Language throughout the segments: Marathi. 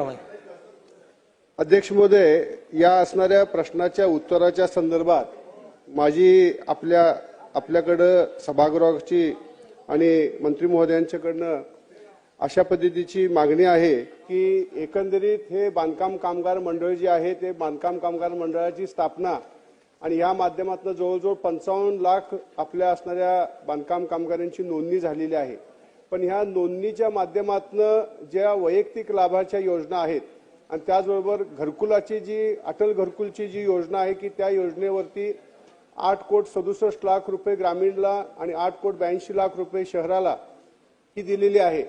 त्याप्रमाणे अध्यक्ष महोदय या असणाऱ्या प्रश्नाच्या उत्तराच्या संदर्भात माझी आपल्या आपल्याकडं सभागृहाची आणि मंत्री महोदयांच्याकडनं अशा पद्धतीची मागणी आहे की एकंदरीत हे बांधकाम कामगार मंडळ जे आहे ते बांधकाम कामगार मंडळाची स्थापना आणि या माध्यमातून जवळजवळ पंचावन्न लाख आपल्या असणाऱ्या बांधकाम कामगारांची नोंदणी झालेली आहे. पण ह्या नोंदणीच्या माध्यमातून ज्या वैयक्तिक लाभाच्या योजना आहेत आणि त्याचबरोबर घरकुलाची जी अटल घरकुलची जी योजना आहे की त्या योजनेवरती आठ कोट सदुसष्ट लाख रुपये ग्रामीणला आणि आठ कोट ब्याऐंशी लाख रुपये शहराला ही दिलेली आहे.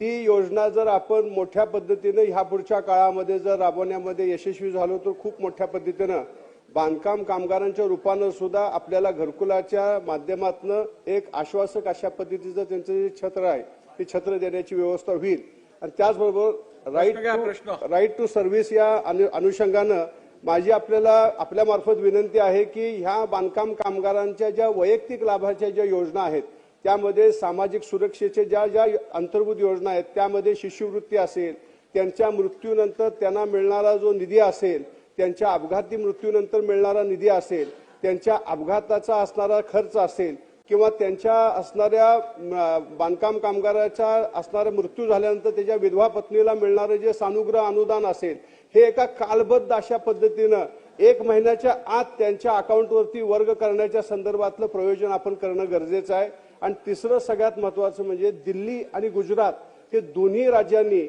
ती योजना जर आपण मोठ्या पद्धतीनं ह्या पुढच्या काळामध्ये जर राबवण्यामध्ये यशस्वी झालो तर खूप मोठ्या पद्धतीनं बांधकाम कामगारांच्या रूपानं सुद्धा आपल्याला घरकुलाच्या माध्यमातून एक आश्वासक अशा पद्धतीचं त्यांचं जे छत्र आहे ते छत्र देण्याची व्यवस्था होईल. आणि त्याचबरोबर right to right to service या अनु- अनुषंगानं माझी आपल्याला आपल्या मार्फत विनंती आहे की ह्या बांधकाम कामगारांच्या ज्या वैयक्तिक लाभाच्या ज्या योजना आहेत त्यामध्ये सामाजिक सुरक्षेचे ज्या ज्या अंतर्भूत योजना आहेत त्यामध्ये शिष्यवृत्ती असेल त्यांच्या मृत्यूनंतर त्यांना मिळणारा जो निधी असेल त्यांच्या अपघाती मृत्यूनंतर मिळणारा निधी असेल त्यांच्या अपघाताचा असणारा खर्च असेल किंवा त्यांच्या असणाऱ्या बांधकाम कामगाराचा असणारा मृत्यू झाल्यानंतर त्याच्या विधवा पत्नीला मिळणारं जे सानुग्रह अनुदान असेल हे एका कालबद्ध अशा पद्धतीनं एक महिन्याच्या आत त्यांच्या अकाउंटवरती वर्ग करण्याच्या संदर्भातलं प्रयोजन आपण करणं गरजेचं आहे. आणि तिसरं सगळ्यात महत्वाचं म्हणजे दिल्ली आणि गुजरात हे दोन्ही राज्यांनी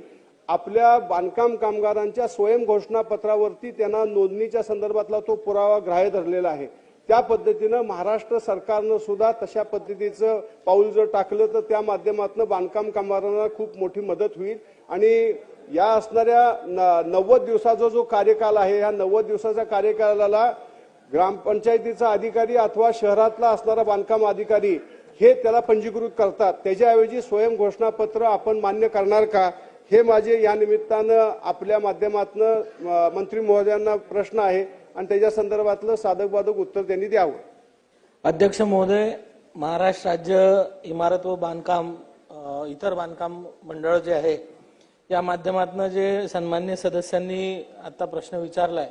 आपल्या बांधकाम कामगारांच्या स्वयं घोषणापत्रावरती त्यांना नोंदणीच्या संदर्भातला तो पुरावा ग्राह्य धरलेला आहे. त्या पद्धतीनं महाराष्ट्र सरकारनं सुद्धा तशा पद्धतीचं पाऊल जर टाकलं तर त्या माध्यमातून बांधकाम कामगारांना खूप मोठी मदत होईल. आणि या असणाऱ्या न- नव्वद दिवसाचा जो कार्यकाल आहे या नव्वद दिवसाच्या कार्यकालाला ग्रामपंचायतीचा अधिकारी अथवा शहरातला असणारा बांधकाम अधिकारी हे त्याला पंजीकृत करतात. त्याच्याऐवजी स्वयं घोषणापत्र आपण मान्य करणार का? हे माझे या निमित्तानं आपल्या माध्यमातून मंत्री महोदयांना प्रश्न आहे आणि त्याच्या संदर्भातलं साधक बाधक उत्तर त्यांनी द्यावं. अध्यक्ष महोदय महाराष्ट्र राज्य इमारत व बांधकाम इतर बांधकाम मंडळ जे आहे या माध्यमातून जे सन्मान्य सदस्यांनी आता प्रश्न विचारलाय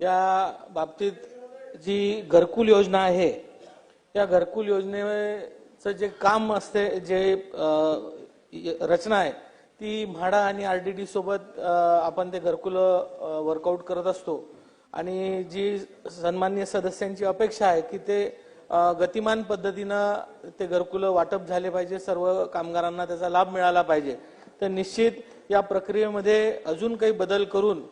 या बाबतीत जी घरकुल योजना आहे या घरकुल योजनेचं जे काम असते जे रचना आहे ती म्हाडा आणि आरडीडी सोबत आपण ते घरकुल वर्कआउट करत असतो. आणि जी सन्मान्य सदस्यांची अपेक्षा आहे की ते गतिमान पद्धतीनं ते घरकुल वाटप झाले पाहिजे सर्व कामगारांना त्याचा लाभ मिळाला पाहिजे. तर निश्चित या प्रक्रियेमध्ये अजून काही बदल करून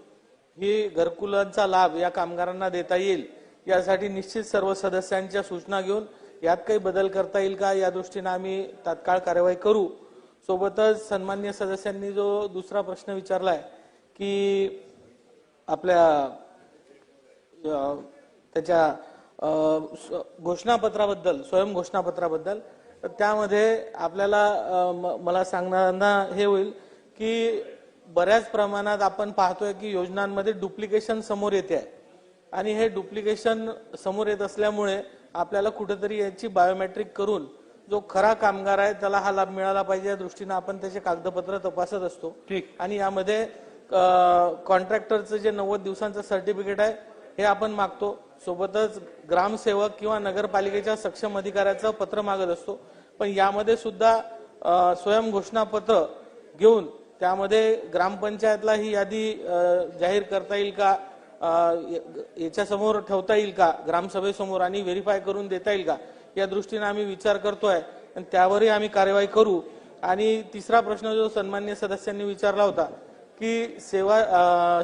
ही घरकुलांचा लाभ या कामगारांना देता येईल यासाठी निश्चित सर्व सदस्यांच्या सूचना घेऊन यात काही बदल करता येईल का या दृष्टीनं आम्ही तात्काळ कार्यवाही करू. सोबतच सन्मान्य सदस्यांनी जो दुसरा प्रश्न विचारलाय की आपल्या त्याच्या घोषणापत्राबद्दल स्वयं घोषणापत्राबद्दल तर त्यामध्ये आपल्याला म- मला सांगण्याना हे होईल की बऱ्याच प्रमाणात आपण पाहतोय की योजनांमध्ये डुप्लिकेशन समोर येते आहे. आणि हे डुप्लिकेशन समोर येत असल्यामुळे आपल्याला कुठेतरी याची बायोमेट्रिक करून जो खरा कामगार आहे त्याला हा लाभ मिळाला पाहिजे या दृष्टीने आपण त्याचे कागदपत्र तपासत असतो. आणि यामध्ये कॉन्ट्रॅक्टरचं जे नव्वद दिवसांचं सर्टिफिकेट आहे हे आपण मागतो. सोबतच ग्रामसेवक किंवा नगरपालिकेच्या सक्षम अधिकाऱ्याचं पत्र मागत असतो. पण यामध्ये सुद्धा अ, स्वयं घोषणापत्र घेऊन त्यामध्ये ग्रामपंचायतला ही यादी अ, जाहीर करता येईल का? अ, य- याच्यासमोर ठेवता येईल का? ग्रामसभेसमोर आणि व्हेरीफाय करून देता येईल का? या दृष्टीने आम्ही विचार करतोय आणि त्यावरही आम्ही कार्यवाही करू. आणि तिसरा प्रश्न जो सन्मान्य सदस्यांनी विचारला होता की सेवा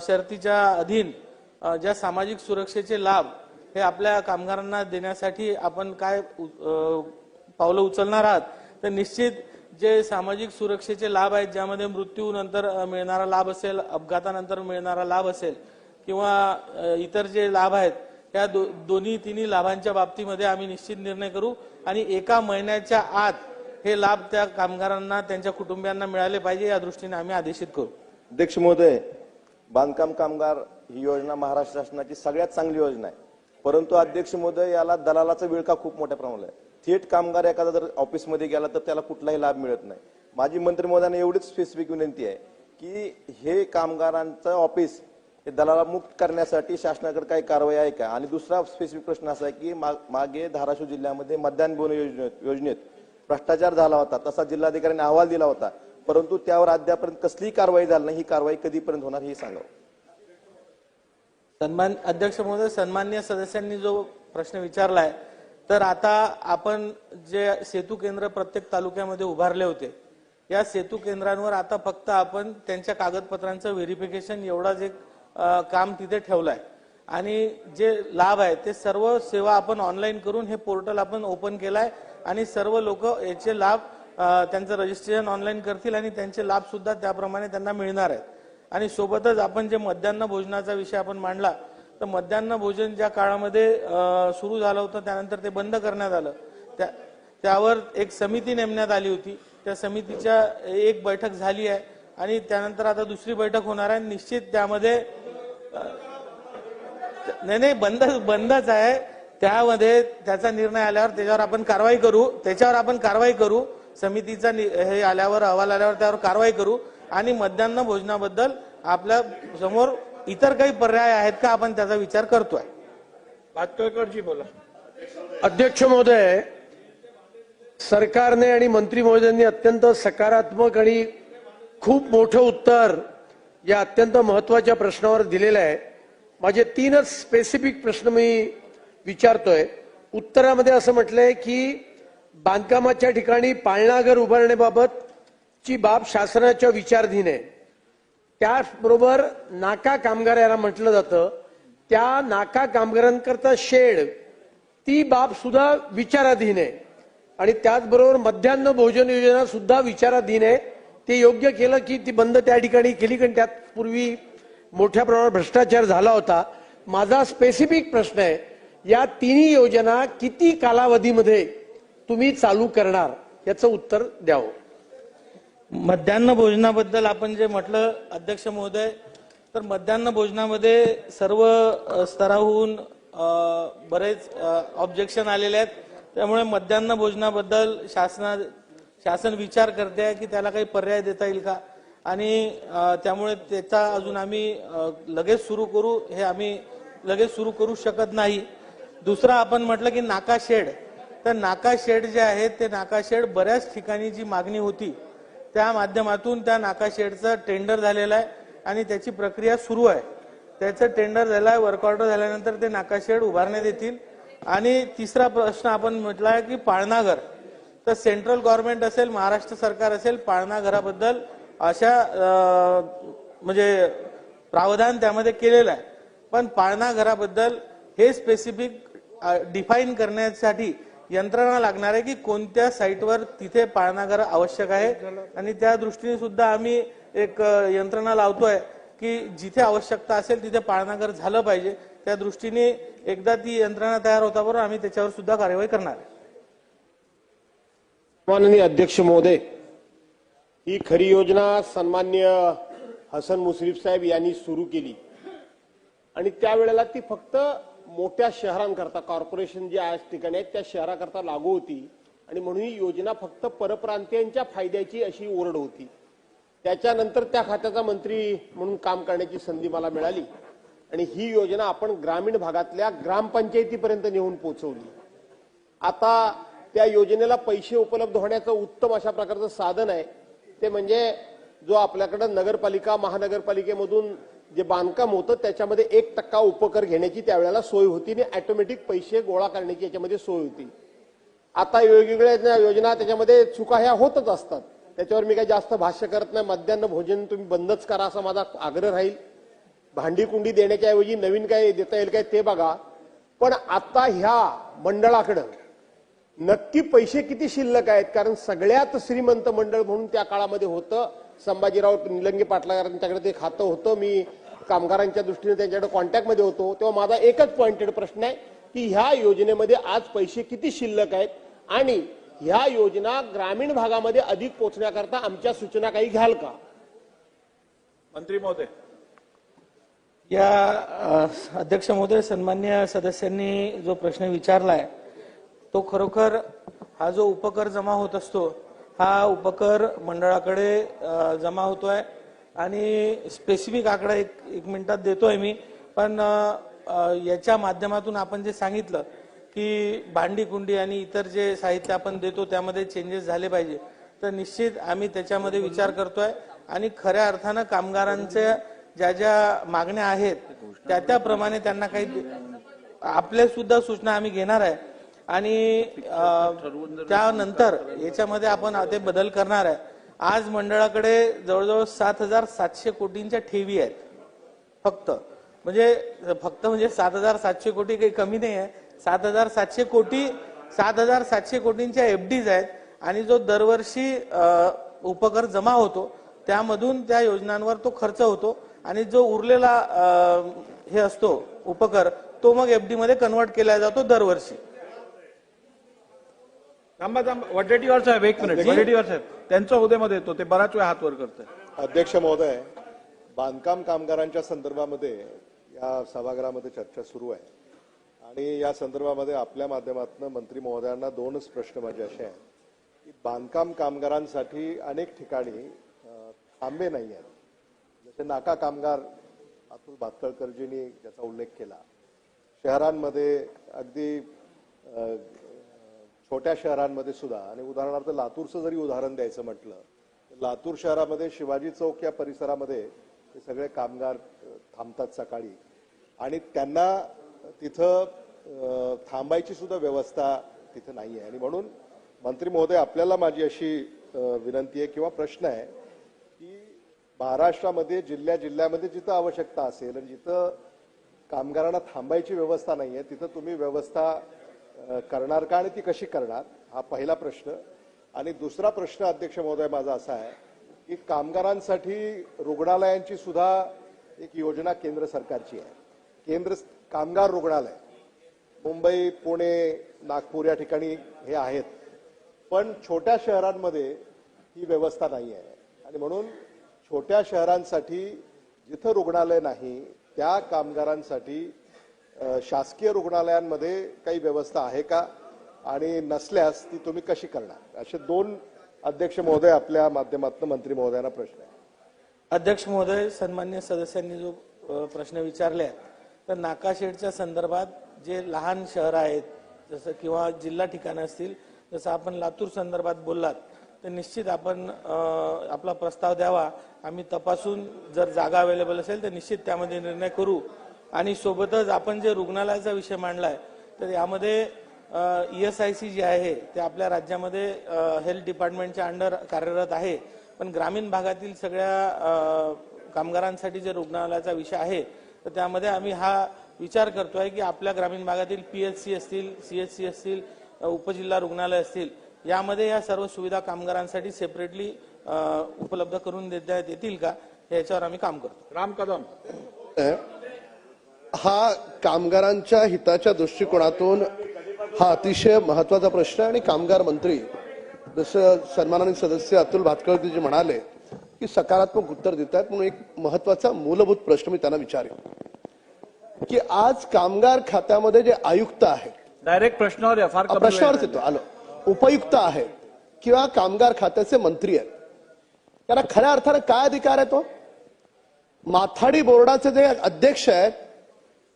शर्तीच्या अधीन ज्या सामाजिक सुरक्षेचे लाभ हे आपल्या कामगारांना देण्यासाठी आपण काय उ- पावलं उचलणार आहात तर निश्चित जे सामाजिक सुरक्षेचे लाभ आहेत ज्यामध्ये मृत्यूनंतर मिळणारा लाभ असेल अपघातानंतर मिळणारा लाभ असेल किंवा इतर जे लाभ आहेत या दो, दोन्ही तिन्ही लाभांच्या बाबतीमध्ये आम्ही निश्चित निर्णय करू आणि एका महिन्याच्या आत हे लाभ त्या कामगारांना त्यांच्या कुटुंबियांना मिळाले पाहिजे या दृष्टीने आम्ही आदेशित करू. अध्यक्ष महोदय बांधकाम कामगार ही योजना महाराष्ट्र शासनाची सगळ्यात चांगली योजना आहे. परंतु अध्यक्ष महोदय याला दलालाचा विळखा खूप मोठ्या प्रमाणात आहे. थेट कामगार एखादा जर ऑफिसमध्ये गेला तर त्याला कुठलाही लाभ मिळत नाही. माझी मंत्री महोदयांना एवढीच स्पेसिफिक विनंती आहे की हे कामगारांचं ऑफिस हे दलाला मुक्त करण्यासाठी शासनाकडे काही कारवाई आहे का? आणि दुसरा स्पेसिफिक प्रश्न असा आहे की मा- मागे धाराशिव जिल्ह्यामध्ये मध्यान्ह बोन योजनेत योजनेत भ्रष्टाचार झाला होता तसा जिल्हाधिकाऱ्यांनी अहवाल दिला होता. परंतु त्यावर अद्यापर्यंत कसलीही कारवाई झाली नाही. ही कारवाई कधीपर्यंत होणार हे सांगावं सन्मान अध्यक्ष महोदय सन्मान्य सदस्यांनी जो प्रश्न विचारलाय तर आता आपण जे सेतू केंद्र प्रत्येक तालुक्यामध्ये उभारले होते या सेतू केंद्रांवर आता फक्त आपण त्यांच्या कागदपत्रांचं व्हेरिफिकेशन एवढाच एक काम तिथे ठेवलंय. आणि जे लाभ आहे ते सर्व सेवा आपण ऑनलाईन करून हे पोर्टल आपण ओपन केलाय आणि सर्व लोक याचे लाभ त्यांचं रजिस्ट्रेशन ऑनलाईन करतील आणि त्यांचे लाभ सुद्धा त्याप्रमाणे त्यांना मिळणार आहेत. आणि सोबतच आपण जे मध्यान्ह भोजनाचा विषय आपण मांडला तर मध्यान्ह भोजन ज्या काळामध्ये सुरू झालं होतं त्यानंतर ते बंद करण्यात आलं. त्या त्यावर एक समिती नेमण्यात आली होती. त्या समितीच्या एक बैठक झाली आहे आणि त्यानंतर आता दुसरी बैठक होणार आहे. निश्चित त्यामध्ये नाही नाही बंद बंदच आहे. त्यामध्ये त्याचा निर्णय आल्यावर त्याच्यावर आपण कारवाई करू. त्याच्यावर आपण कारवाई करू. समितीचा नि- हे आल्यावर अहवाल आल्यावर त्यावर कारवाई करू. आणि मध्यान्ह भोजनाबद्दल आपल्यासमोर इतर काही पर्याय आहेत का आपण त्याचा विचार करतोय? भातकेळकरजी बोला. अध्यक्ष महोदय सरकारने आणि मंत्री महोदयांनी अत्यंत सकारात्मक आणि खूप मोठं उत्तर या अत्यंत महत्त्वाच्या प्रश्नावर दिलेलं आहे. माझे तीनच स्पेसिफिक प्रश्न मी विचारतोय. उत्तरामध्ये असं म्हटलंय की बांधकामाच्या ठिकाणी पाळणाघर उभारण्याबाबत ची बाब शासनाच्या विचारधीन आहे. त्याचबरोबर नाका कामगार याला म्हटलं जातं. त्या नाका कामगारांकरता शेड ती बाब सुद्धा विचाराधीन आहे. आणि त्याचबरोबर मध्यान्ह भोजन योजना सुद्धा विचाराधीन आहे. ते योग्य केलं की ती बंद त्या ठिकाणी केली कारण त्यात पूर्वी मोठ्या प्रमाणात भ्रष्टाचार झाला होता. माझा स्पेसिफिक प्रश्न आहे या तिन्ही योजना किती कालावधीमध्ये तुम्ही चालू करणार? याचं उत्तर द्यावं. मध्यान्ह भोजनाबद्दल आपण जे म्हटलं अध्यक्ष महोदय तर मध्यान्ह भोजनामध्ये सर्व स्तराहून बरेच ऑब्जेक्शन आलेले आहेत. त्यामुळे मध्यान्ह भोजनाबद्दल शासना शासन विचार करते आहे की त्याला काही पर्याय देता येईल का? आणि त्यामुळे त्याचा अजून आम्ही लगेच सुरू करू हे आम्ही लगेच सुरू करू शकत नाही. दुसरं आपण म्हटलं की नाका शेड. तर नाका शेड जे आहे ते नाका शेड बऱ्याच ठिकाणी जी मागणी होती त्या माध्यमातून त्या नाका शेडचं टेंडर झालेलं आहे आणि त्याची प्रक्रिया सुरू आहे. त्याचं टेंडर झालं आहे वर्कआउट झाल्यानंतर ते नाका शेड उभारण्यात येतील. आणि तिसरा प्रश्न आपण म्हटला आहे की पाळणाघर. तर सेंट्रल गव्हर्नमेंट असेल महाराष्ट्र सरकार असेल पाळणा घराबद्दल अशा म्हणजे प्रावधान त्यामध्ये केलेलं आहे. पण पाळणा घराबद्दल हे स्पेसिफिक डिफाईन करण्यासाठी यंत्रणा लागणार आहे की कोणत्या साईटवर तिथे पाळणाघर आवश्यक आहे. आणि त्या दृष्टीने सुद्धा आम्ही एक यंत्रणा लावतोय की जिथे आवश्यकता असेल तिथे पाळणाघर झालं पाहिजे. त्या दृष्टीने एकदा ती यंत्रणा तयार होता बरोबर आम्ही त्याच्यावर सुद्धा कार्यवाही करणार आहे. माननीय अध्यक्ष महोदय ही खरी योजना सन्मान्य हसन मुश्रीफ साहेब यांनी सुरू केली. आणि त्यावेळेला ती फक्त मोठ्या शहरांकरता कॉर्पोरेशन जे आज ठिकाणी आहेत त्या शहराकरता लागू होती. आणि म्हणून ही योजना फक्त परप्रांतीयांच्या फायद्याची अशी ओरड होती. त्याच्यानंतर त्या खात्याचा मंत्री म्हणून काम करण्याची संधी मला मिळाली. आणि ही योजना आपण ग्रामीण भागातल्या ग्रामपंचायतीपर्यंत नेऊन पोहोचवली. आता त्या योजनेला पैसे उपलब्ध होण्याचं उत्तम अशा प्रकारचं साधन आहे. ते म्हणजे जो आपल्याकडं नगरपालिका महानगरपालिकेमधून जे बांधकाम होतं त्याच्यामध्ये एक टक्का उपकर घेण्याची त्यावेळेला सोय होती आणि ऑटोमॅटिक पैसे गोळा करण्याची याच्यामध्ये सोय होती. आता वेगवेगळ्या योजना त्याच्यामध्ये चुका ह्या होतच असतात. त्याच्यावर मी काही जास्त भाष्य करत नाही. मध्यान्ह भोजन तुम्ही बंदच करा असा माझा आग्रह राहील. भांडी कुंडी देण्याच्या ऐवजी नवीन काय देता येईल काय ते बघा. पण आता ह्या मंडळाकडं नक्की पैसे किती शिल्लक आहेत? कारण सगळ्यात श्रीमंत मंडळ म्हणून त्या काळामध्ये होतं. संभाजीराव निलंगे पाटलांच्याकडे ते खातं होतं. मी कामगारांच्या दृष्टीने त्यांच्याकडे कॉन्टॅक्टमध्ये होतो. तेव्हा माझा एकच पॉइंटेड प्रश्न आहे की ह्या योजनेमध्ये आज पैसे किती शिल्लक आहेत? आणि ह्या योजना ग्रामीण भागामध्ये अधिक पोहोचण्याकरता आमच्या सूचना काही घ्याल का? मंत्री महोदय. या अध्यक्ष महोदय सन्मान्य सदस्यांनी जो प्रश्न विचारलाय तो खरोखर हा जो उपकर जमा होत असतो हा उपकर मंडळाकडे जमा होतोय. आणि स्पेसिफिक आकडा एक एक मिनिटात देतोय मी. पण याच्या माध्यमातून आपण जे सांगितलं की भांडी कुंडी आणि इतर जे साहित्य आपण देतो त्यामध्ये चेंजेस झाले पाहिजे. तर निश्चित आम्ही त्याच्यामध्ये विचार करतोय. आणि खऱ्या अर्थानं कामगारांच्या ज्या ज्या मागण्या आहेत त्या त्याप्रमाणे त्यांना काही आपल्या सुद्धा सूचना आम्ही घेणार आहे. आणि त्यानंतर याच्यामध्ये आपण ते बदल करणार आहे. आज मंडळाकडे जवळजवळ सात हजार सातशे कोटींच्या ठेवी आहेत. फक्त. म्हणजे फक्त म्हणजे सात हजार सातशे कोटी काही कमी नाही आहे. सात हजार सातशे कोटी सात हजार सातशे कोटींच्या एफडीज आहेत. आणि जो दरवर्षी उपकर जमा होतो त्यामधून त्या योजनांवर तो खर्च होतो. आणि जो उरलेला हे असतो उपकर तो मग एफडी मध्ये कन्वर्ट केला जातो दरवर्षी. थांबा थांबा. वडेट्टीवार साहेब एक मिनिट. वडेट्टीवार साहेब त्यांच्या हुद्यामध्ये येतो. ते बराच वेळ हात वर करतोय. अध्यक्ष महोदय बांधकाम कामगारांच्या संदर्भामध्ये या सभागृहामध्ये चर्चा सुरू आहे. आणि या संदर्भामध्ये आपल्या माध्यमातून मंत्री महोदयांना दोनच प्रश्न माझे असे आहेत. की बांधकाम कामगारांसाठी अनेक ठिकाणी थांबे नाही आहेत. जसे नाका कामगार अतुल भातखळकरजींनी ज्याचा उल्लेख केला. शहरांमध्ये अगदी छोट्या शहरांमध्ये सुद्धा आणि उदाहरणार्थ लातूरचं जरी उदाहरण द्यायचं म्हटलं तर लातूर शहरामध्ये शिवाजी चौक या परिसरामध्ये सगळे कामगार थांबतात सकाळी. आणि त्यांना तिथं थांबायची सुद्धा व्यवस्था तिथं नाही आहे. आणि म्हणून मंत्री महोदय आपल्याला माझी अशी विनंती आहे किंवा प्रश्न आहे की महाराष्ट्रामध्ये जिल्ह्या जिल्ह्यामध्ये जिथं आवश्यकता असेल आणि जिथं कामगारांना थांबायची व्यवस्था नाही आहे तिथं तुम्ही व्यवस्था करणार का आणि ती कशी करणार हा पहिला प्रश्न. आणि दुसरा प्रश्न अध्यक्ष महोदय माझा असा आहे की कामगारांसाठी रुग्णालयांची सुद्धा एक योजना केंद्र सरकारची आहे. केंद्र कामगार रुग्णालय मुंबई पुणे नागपूर या ठिकाणी हे आहेत. पण छोट्या शहरांमध्ये ही व्यवस्था नाही आहे. आणि म्हणून छोट्या शहरांसाठी जिथं रुग्णालय नाही त्या कामगारांसाठी शासकीय रुग्णालयांमध्ये काही व्यवस्था आहे का? आणि नसल्यास ती तुम्ही कशी करणार? असे दोन अध्यक्ष महोदय आपल्या माध्यमातून मंत्री महोदयांना प्रश्न आहे अध्यक्ष महोदय सन्मान्य सदस्यांनी जो प्रश्न विचारले आहेत तर नाकाशेडच्या संदर्भात जे लहान शहर आहेत जसं किंवा जिल्हा ठिकाणं असतील जसं आपण लातूर संदर्भात बोललात तर निश्चित आपण आपला प्रस्ताव द्यावा. आम्ही तपासून जर जागा अवेलेबल असेल तर निश्चित त्यामध्ये निर्णय करू. आणि सोबतच आपण जे रुग्णालयाचा विषय मांडलाय तर यामध्ये ई एस आय सी जी आहे ते आपल्या राज्यामध्ये हेल्थ डिपार्टमेंटच्या अंडर कार्यरत आहे. पण ग्रामीण भागातील सगळ्या कामगारांसाठी जे रुग्णालयाचा विषय आहे तर त्यामध्ये आम्ही हा विचार करतोय की आपल्या ग्रामीण भागातील पी एच सी असतील सी एच सी असतील उपजिल्हा रुग्णालय असतील यामध्ये या सर्व सुविधा कामगारांसाठी सेपरेटली उपलब्ध करून देता येतील का? याच्यावर आम्ही काम करतो. राम कदम. हा कामगारांच्या हिताच्या दृष्टिकोनातून हा अतिशय महत्त्वाचा प्रश्न आहे. आणि कामगार मंत्री जसं सन्माननीय सदस्य अतुल भातखळजी म्हणाले की सकारात्मक उत्तर देत आहेत म्हणून एक महत्त्वाचा मूलभूत प्रश्न मी त्यांना विचारेन. की आज कामगार खात्यामध्ये जे आयुक्त आहेत डायरेक्ट प्रश्नावर प्रश्नावरच येतो. आलो. उपयुक्त आहेत किंवा कामगार खात्याचे मंत्री आहेत. त्यांना खऱ्या अर्थानं काय अधिकार आहे तो? माथाडी बोर्डाचे जे अध्यक्ष आहेत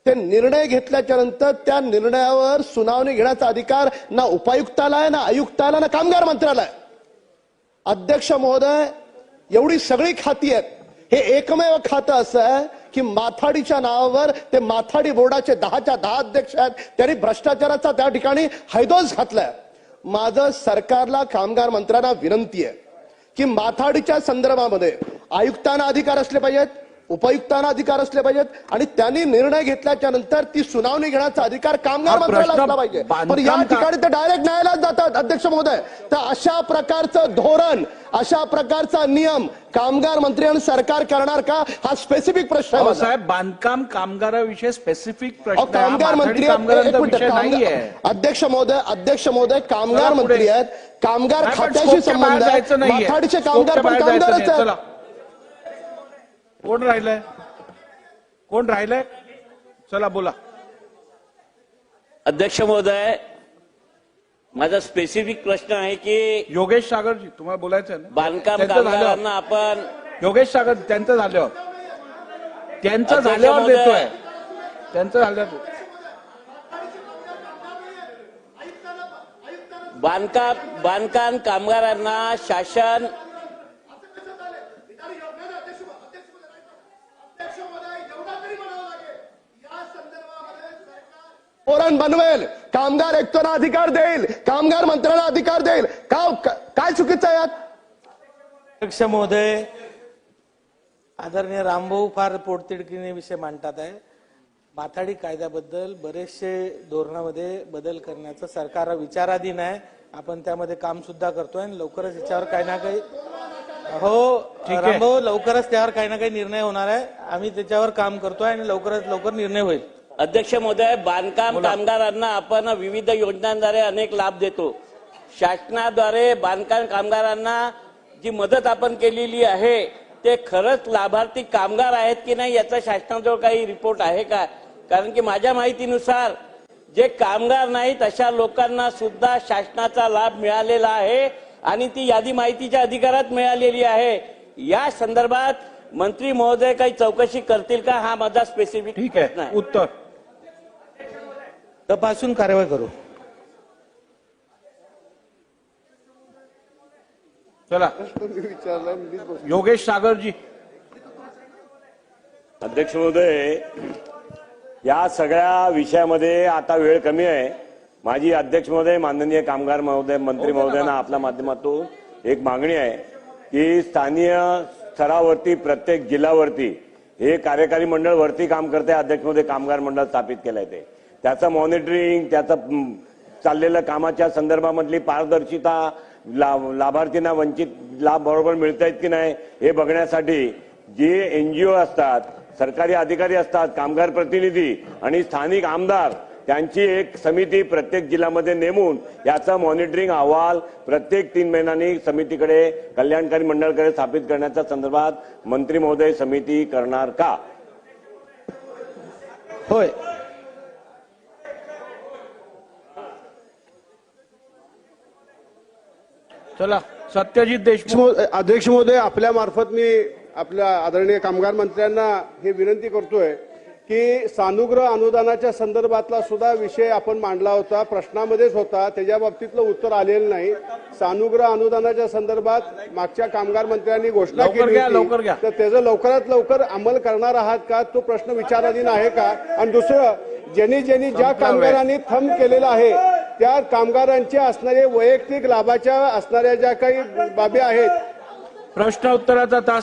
ते निर्णय घेतल्याच्या नंतर त्या निर्णयावर सुनावणी घेण्याचा अधिकार ना उपायुक्ताला आहे ना आयुक्ताला ना कामगार मंत्र्याला अध्यक्ष महोदय एवढी सगळी खाती आहेत. हे एकमेव खातं असं आहे की माथाडीच्या नावावर ते माथाडी बोर्डाचे दहाच्या दहा अध्यक्ष आहेत. त्यांनी भ्रष्टाचाराचा त्या ठिकाणी हैदोस घातलाय. माझं सरकारला कामगार मंत्र्यांना विनंती आहे की माथाडीच्या संदर्भामध्ये आयुक्तांना अधिकार असले पाहिजेत उपायुक्तांना अधिकार असले पाहिजेत आणि त्यांनी निर्णय घेतल्याच्या नंतर ती सुनावणी घेण्याचा अधिकार कामगार मंत्र्याला असला पाहिजे पण या ठिकाणी ते डायरेक्ट न्यायालयात जातात अध्यक्ष महोदय तर अशा प्रकारचं धोरण अशा प्रकारचा नियम कामगार मंत्री आणि सरकार करणार का हा स्पेसिफिक प्रश्न आहे माझा. साहेब बांधकाम कामगाराविषयी स्पेसिफिक अहो, प्रश्न कामगार मंत्री आहेत. कामगारांचा एक मिनिट, विषय कामगार- नाहीये अध्यक्ष महोदय अध्यक्ष महोदय कामगार चला पुढे. मंत्री आहेत कामगार नाही, पण खात्याशी स्कोपच्या बाहेर संबंध आहे जायचं नाहीये. माथाडीचे स्कोपच्या कामगार पण बाहेर जायचं कामगारच नाहीये. आहेत चला कोण राहिलंय? कोण राहिलंय? चला बोला. अध्यक्ष महोदय माझा स्पेसिफिक प्रश्न आहे की योगेश सागरजी तुम्हाला बोलायचं आहे ना? बांधकाम त्यांचं झालं. कामगारांना आपण योगेश सागर त्यांचं झाल्यावर त्यांचं अध्यक्ष झाल्यावर महोदय. देतोय. त्यांचं झाल्यावर बांधकाम बांधकाम कामगारांना शासन धोरण बनवेल. कामगार आयुक्तांना अधिकार देईल. कामगार मंत्र्यांना अधिकार देईल. का का- काय चुकीचं आहे यात? अध्यक्ष महोदय आदरणीय रामभाऊ फार पोटतिडकीने विषय मांडतात आहे. माथाडी कायद्याबद्दल बरेचसे धोरणामध्ये बदल करण्याचं सरकार विचाराधीन आहे. आपण त्यामध्ये काम सुद्धा करतोय आणि लवकरच याच्यावर काही ना काही हो रामभाऊ लवकरच त्यावर काही ना काही निर्णय होणार आहे. आम्ही त्याच्यावर काम करतोय आणि लवकरच लवकर निर्णय होईल. अध्यक्ष महोदय बांधकाम कामगारांना आपण विविध योजनांद्वारे अनेक लाभ देतो. शासनाद्वारे बांधकाम कामगारांना जी मदत आपण केलेली आहे ते खरंच लाभार्थी कामगार आहेत की नाही याचा शासनाजवळ काही रिपोर्ट आहे का? कारण की माझ्या माहितीनुसार जे कामगार नाहीत अशा लोकांना सुद्धा शासनाचा लाभ मिळालेला आहे आणि ती यादी माहितीच्या अधिकारात मिळालेली आहे. या संदर्भात मंत्री महोदय काही चौकशी करतील का? हा माझा स्पेसिफिक ठीक आहे. उत्तर. तपासून कारवाई करू. चला. योगेश सागरजी. अध्यक्ष महोदय या सगळ्या विषयामध्ये आता वेळ कमी आहे. माझी अध्यक्ष महोदय माननीय कामगार महोदय मंत्री महोदयांना आपल्या माध्यमातून एक मागणी आहे की स्थानीय स्तरावरती प्रत्येक जिल्हावरती हे कार्यकारी मंडळ वरती काम करते अध्यक्ष महोदय कामगार मंडळ स्थापित केलंय ते. त्याचं मॉनिटरिंग त्याचं चाललेल्या चाललेलं कामाच्या संदर्भामधली पारदर्शिता ला- लाभार्थींना वंचित लाभ बरोबर मिळत आहेत की नाही हे बघण्यासाठी जे एनजीओ असतात सरकारी अधिकारी असतात कामगार प्रतिनिधी आणि स्थानिक आमदार त्यांची एक समिती प्रत्येक जिल्ह्यामध्ये नेमून याचा मॉनिटरिंग अहवाल प्रत्येक तीन महिन्यांनी समितीकडे कल्याणकारी मंडळाकडे स्थापित करण्याच्या संदर्भात मंत्री महोदय समिती करणार का? होय. चला सत्यजित देशमुख अध्यक्ष महो- अध्यक्ष महोदय आपल्या मार्फत मी आपल्या आदरणीय कामगार मंत्र्यांना हे विनंती करतोय की सानुग्रह अनुदानाच्या संदर्भातला सुद्धा विषय आपण मांडला होता प्रश्नामध्येच होता त्याच्या बाबतीतलं उत्तर आलेलं नाही सानुग्रह अनुदानाच्या संदर्भात मागच्या कामगार मंत्र्यांनी घोषणा केली. तर त्याचं लवकरात लवकर अंमल करणार आहात का तो प्रश्न विचाराधीन आहे का आणि दुसरं ज्यांनी ज्यांनी ज्या. कामगारांनी थंब केलेला आहे त्या कामगारांचे असणारे वैयक्तिक लाभाच्या असणाऱ्या ज्या काही बाबी आहेत. प्रश्न उत्तराचा तास